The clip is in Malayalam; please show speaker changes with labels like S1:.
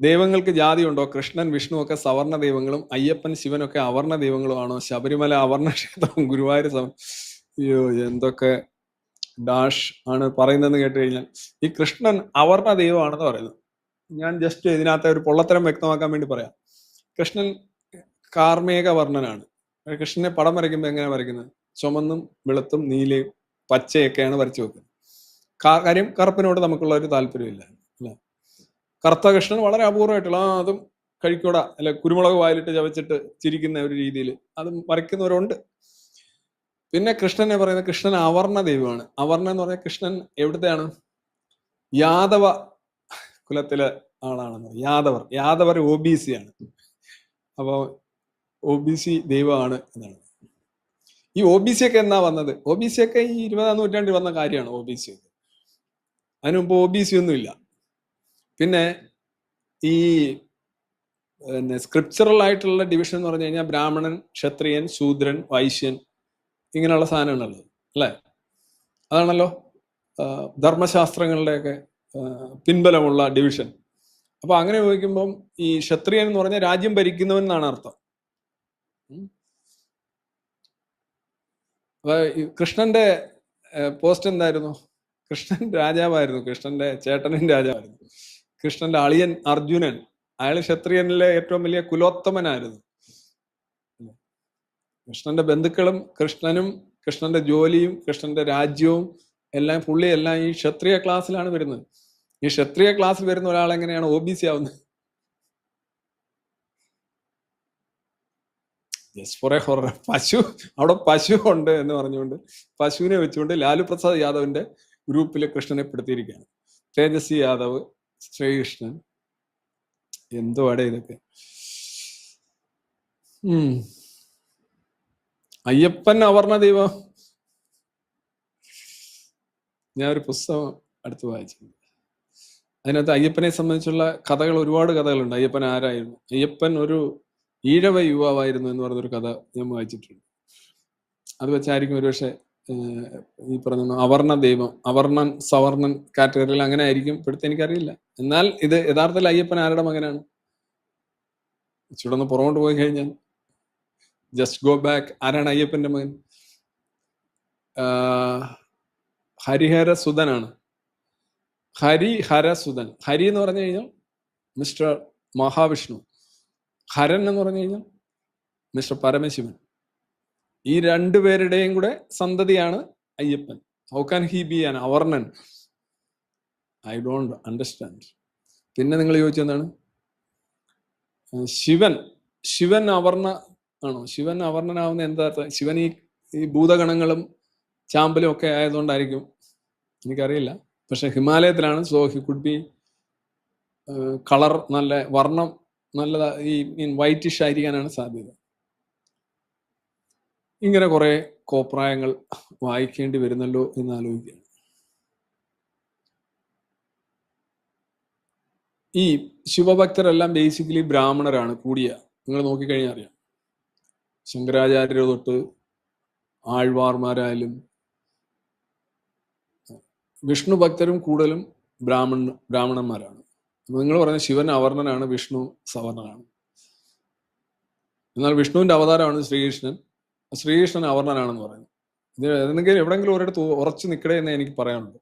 S1: ദൈവങ്ങൾക്ക് ജാതി ഉണ്ടോ കൃഷ്ണൻ വിഷ്ണു ഒക്കെ സവർണ ദൈവങ്ങളും അയ്യപ്പൻ ശിവനൊക്കെ അവർണ ദൈവങ്ങളുമാണോ? ശബരിമല അവർണ ക്ഷേത്രവും ഗുരുവായൂർ സമ അയ്യോ എന്തൊക്കെ ഡാഷ് ആണ് പറയുന്നതെന്ന് കേട്ട് കഴിഞ്ഞാൽ ഈ കൃഷ്ണൻ അവർണ ദൈവമാണെന്ന് പറയുന്നത് ഞാൻ ജസ്റ്റ് ഇതിനകത്ത് ഒരു പൊള്ളത്തരം വ്യക്തമാക്കാൻ വേണ്ടി പറയാം. കൃഷ്ണൻ കാർമേക വർണനാണ്. കൃഷ്ണനെ പടം വരയ്ക്കുമ്പോൾ എങ്ങനെ വരയ്ക്കുന്നത്? ചുമന്നും വെളുത്തും നീലയും പച്ചയൊക്കെയാണ് വരച്ചു വെക്കുന്നത്. കാര്യം കറുപ്പിനോട് നമുക്കുള്ള ഒരു താല്പര്യമില്ല അല്ലെ? കറുത്ത കൃഷ്ണൻ വളരെ അപൂർവമായിട്ടുള്ള ആ അതും കഴിക്കൂട അല്ലെ കുരുമുളക് വായിലിട്ട് ചവച്ചിട്ട് ചിരിക്കുന്ന ഒരു രീതിയിൽ അത് വരയ്ക്കുന്നവരുണ്ട്. പിന്നെ കൃഷ്ണനെ പറയുന്നത് കൃഷ്ണൻ അവർണ ദൈവമാണ്. അവർണ എന്ന് പറഞ്ഞാൽ കൃഷ്ണൻ എവിടുത്തെയാണ്? യാദവ കുലത്തിലെ ആളാണെന്ന്. യാദവർ. യാദവർ ഒ ബി സി ആണ്. അപ്പോൾ ഒ ബി സി ദൈവമാണ് എന്നാണ്. ഈ ഒ ബി സി ഒക്കെ എന്നാ വന്നത്? ഒ ബി സി ഒക്കെ ഈ ഇരുപതാം നൂറ്റാണ്ടിൽ വന്ന കാര്യമാണ് ഒ ബി സി ഒക്കെ. അതിനുമുമ്പ് ഒ ബി സി ഒന്നും ഇല്ല പിന്നെ ഈ പിന്നെ സ്ക്രിപ്ചറൽ ആയിട്ടുള്ള ഡിവിഷൻ എന്ന് പറഞ്ഞു കഴിഞ്ഞാൽ ബ്രാഹ്മണൻ ക്ഷത്രിയൻ ശൂദ്രൻ വൈശ്യൻ ഇങ്ങനെയുള്ള സാധനങ്ങളുള്ളത് അല്ലേ? അതാണല്ലോ ധർമ്മശാസ്ത്രങ്ങളുടെയൊക്കെ പിൻബലമുള്ള ഡിവിഷൻ അപ്പൊ അങ്ങനെ ചോദിക്കുമ്പം ഈ ക്ഷത്രിയൻ എന്ന് പറഞ്ഞാൽ രാജ്യം ഭരിക്കുന്നവൻ എന്നാണ് അർത്ഥം. കൃഷ്ണന്റെ പോസ്റ്റ് എന്തായിരുന്നു? കൃഷ്ണൻ രാജാവായിരുന്നു. കൃഷ്ണന്റെ ചേട്ടനും രാജാവായിരുന്നു. കൃഷ്ണന്റെ അളിയൻ അർജുനൻ. അയാൾ ക്ഷത്രിയനിലെ ഏറ്റവും വലിയ കുലോത്തമനായിരുന്നു. കൃഷ്ണന്റെ ബന്ധുക്കളും കൃഷ്ണനും കൃഷ്ണന്റെ ജോലിയും കൃഷ്ണന്റെ രാജ്യവും എല്ലാം പുള്ളി എല്ലാം ഈ ക്ഷത്രിയ ക്ലാസ്സിലാണ് വരുന്നത്. ഈ ക്ഷത്രിയ ക്ലാസ്സിൽ വരുന്ന ഒരാൾ എങ്ങനെയാണ് ഒ ബി സി ആവുന്നത്? പശു അവിടെ പശു ഉണ്ട് എന്ന് പറഞ്ഞുകൊണ്ട് പശുവിനെ വെച്ചുകൊണ്ട് ലാലു പ്രസാദ് യാദവിന്റെ ഗ്രൂപ്പിൽ കൃഷ്ണനെ പെടുത്തിയിരിക്കുകയാണ്. തേജസ്വി യാദവ് ശ്രീകൃഷ്ണൻ. എന്തു അടേ ഇതൊക്കെ. ഉം. അയ്യപ്പൻ അവർണ ദൈവം. ഞാൻ ഒരു പുസ്തകം അടുത്ത് വായിച്ചിട്ടുണ്ട്. അതിനകത്ത് അയ്യപ്പനെ സംബന്ധിച്ചുള്ള കഥകൾ ഒരുപാട് കഥകളുണ്ട്. അയ്യപ്പൻ ആരായിരുന്നു? അയ്യപ്പൻ ഒരു ഈഴവ യുവാവായിരുന്നു എന്ന് പറഞ്ഞൊരു കഥ ഞാൻ വായിച്ചിട്ടുണ്ട്. അത് വെച്ചായിരിക്കും ഒരുപക്ഷെ ഈ പറഞ്ഞ അവർണ ദൈവം അവർണൻ സവർണൻ കാറ്റഗറിയിൽ അങ്ങനെ ആയിരിക്കും. ഇപ്പോഴത്തെ എനിക്കറിയില്ല. എന്നാൽ ഇത് യഥാർത്ഥത്തിൽ അയ്യപ്പൻ ആരുടെ മകനാണ്? ഇച്ചിരി ഒന്ന് പുറകോട്ട് പോയി കഴിഞ്ഞാൽ ജസ്റ്റ് ഗോ ബാക്ക് ആരാണ് അയ്യപ്പന്റെ മകൻ? ഹരിഹര സുധനാണ്. ഹരിഹര സുധൻ. ഹരി എന്ന് പറഞ്ഞു കഴിഞ്ഞാൽ മിസ്റ്റർ മഹാവിഷ്ണു. ഹരൻ എന്ന് പറഞ്ഞു കഴിഞ്ഞാൽ മിസ്റ്റർ പരമശിവൻ. ഈ രണ്ടുപേരുടെയും കൂടെ സന്തതിയാണ് Ayyappan. How can he be an അവർണൻ I don't understand പിന്നെ നിങ്ങൾ ചോദിച്ചെന്താണ് ശിവൻ. ശിവൻ അവർണ ആണോ? ശിവൻ അവർണനാവുന്ന എന്താ? ശിവൻ ഈ ഈ ഭൂതഗണങ്ങളും ചാമ്പലും ഒക്കെ ആയതുകൊണ്ടായിരിക്കും. എനിക്കറിയില്ല. പക്ഷെ ഹിമാലയത്തിലാണ്. So he could be colour നല്ല വർണം നല്ല ഈ മീൻ വൈറ്റിഷ് ആയിരിക്കാനാണ് സാധ്യത. ഇങ്ങനെ കുറെ കോപ്രായങ്ങൾ വായിക്കേണ്ടി വരുന്നല്ലോ എന്ന് ആലോചിക്കുകയാണ്. ഈ ശിവഭക്തരെല്ലാം ബേസിക്കലി ബ്രാഹ്മണരാണ് കൂടിയ. നിങ്ങൾ നോക്കിക്കഴിഞ്ഞാൽ അറിയാം. ശങ്കരാചാര്യർ തൊട്ട് ആഴ്വാർമാരായാലും വിഷ്ണു ഭക്തരും കൂടുതലും ബ്രാഹ്മണ ബ്രാഹ്മണന്മാരാണ്. നിങ്ങൾ പറഞ്ഞ ശിവൻ അവർണനാണ് വിഷ്ണു സവർണനാണ്. എന്നാൽ വിഷ്ണുവിന്റെ അവതാരമാണ് ശ്രീകൃഷ്ണൻ. ശ്രീകൃഷ്ണൻ അവർണനാണെന്ന് പറയുന്നത് ഇത് ഏതെങ്കിലും എവിടെങ്കിലും ഒരിടത്ത് ഉറച്ചു നിൽക്കണേ എന്ന് എനിക്ക് പറയാനുള്ളൂ